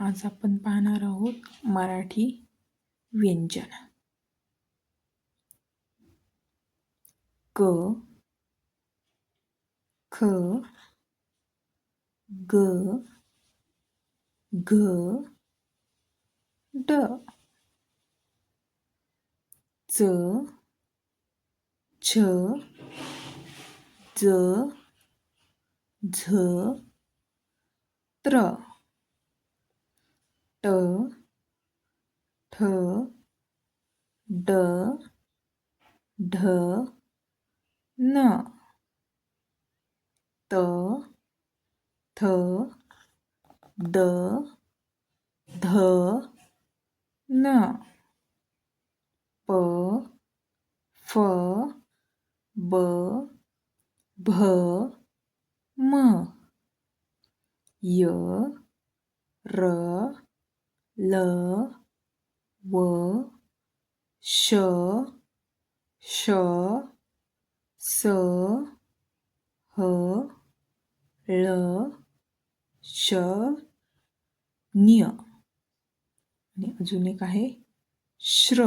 आज आपण पाहणार आहोत मराठी व्यंजन. क ख ग घ ड. च छ ज झ त्र. ट ठ ड ढ न. त थ द ध न. प फ ब भ म. य र ल व श श स ह ळ श न्य आणि अजून एक आहे श्र.